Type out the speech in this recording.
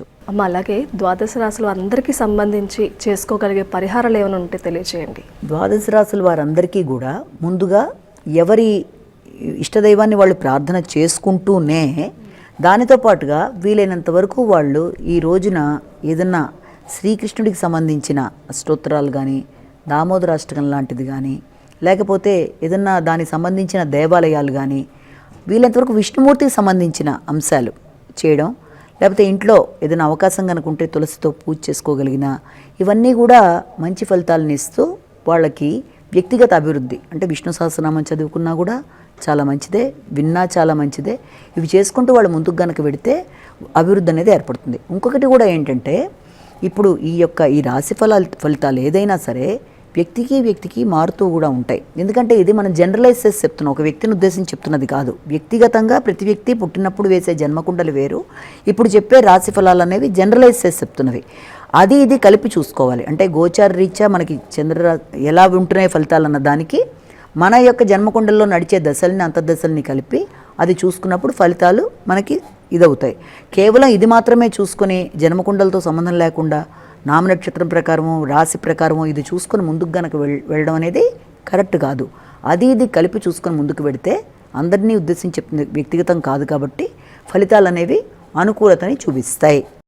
చేసుకోవచ్చు అమ్మ అలాగే ద్వాదశ రాశులు అందరికీ సంబంధించి చేసుకోగలిగే పరిహారాలు ఏమైనా ఉంటే తెలియజేయండి ద్వాదశ రాశుల వారందరికీ కూడా ముందుగా ఎవరి ఇష్టదైవాన్ని వాళ్ళు ప్రార్థన చేసుకుంటూనే దానితో పాటుగా వీలైనంత వరకు వాళ్ళు ఈ రోజున ఏదన్నా శ్రీకృష్ణుడికి సంబంధించిన స్తోత్రాలు కానీ దామోదరాష్టకం లాంటిది కానీ లేకపోతే ఏదన్నా దానికి సంబంధించిన దేవాలయాలు కానీ వీళ్ళంతవరకు విష్ణుమూర్తికి సంబంధించిన అంశాలు చేయడం లేకపోతే ఇంట్లో ఏదైనా అవకాశం కనుకుంటే తులసితో పూజ చేసుకోగలిగిన ఇవన్నీ కూడా మంచి ఫలితాలను ఇస్తూ వాళ్ళకి వ్యక్తిగత అభివృద్ధి. అంటే విష్ణు సహస్రనామం చదువుకున్నా కూడా చాలా మంచిదే విన్నా చాలా మంచిదే. ఇవి చేసుకుంటూ వాళ్ళు ముందుకు గనక పెడితే అభివృద్ధి అనేది ఏర్పడుతుంది. ఇంకొకటి కూడా ఏంటంటే ఇప్పుడు ఈ యొక్క ఈ రాశి ఫలాలు ఫలితాలు ఏదైనా సరే వ్యక్తికి వ్యక్తికి మారుతూ కూడా ఉంటాయి. ఎందుకంటే ఇది మనం జనరలైజ్ చేసి చెప్తున్నాం. ఒక వ్యక్తిని ఉద్దేశించి చెప్తున్నది కాదు. వ్యక్తిగతంగా ప్రతి వ్యక్తి పుట్టినప్పుడు వేసే జన్మకుండలు వేరు. ఇప్పుడు చెప్పే రాశి ఫలాలు అనేవి జనరలైజ్ చేసి చెప్తున్నవి. అది ఇది కలిపి చూసుకోవాలి. అంటే గోచార రీత్యా మనకి చంద్ర ఎలా ఉంటున్నాయి ఫలితాలు అన్న దానికి మన యొక్క జన్మకుండల్లో నడిచే దశల్ని అంతర్దశల్ని కలిపి అది చూసుకున్నప్పుడు ఫలితాలు మనకి ఇదవుతాయి. కేవలం ఇది మాత్రమే చూసుకొని జన్మకుండలతో సంబంధం లేకుండా నామనక్షత్రం ప్రకారము రాశి ప్రకారము ఇది చూసుకొని ముందుకు గనక వెళ్ వెళ్ళడం అనేది కరెక్ట్ కాదు. అది ఇది కలిపి చూసుకొని ముందుకు వెడితే అందరినీ ఉద్దేశించి చెప్తుంది వ్యక్తిగతం కాదు కాబట్టి ఫలితాలు అనేవి అనుకూలతని చూపిస్తాయి.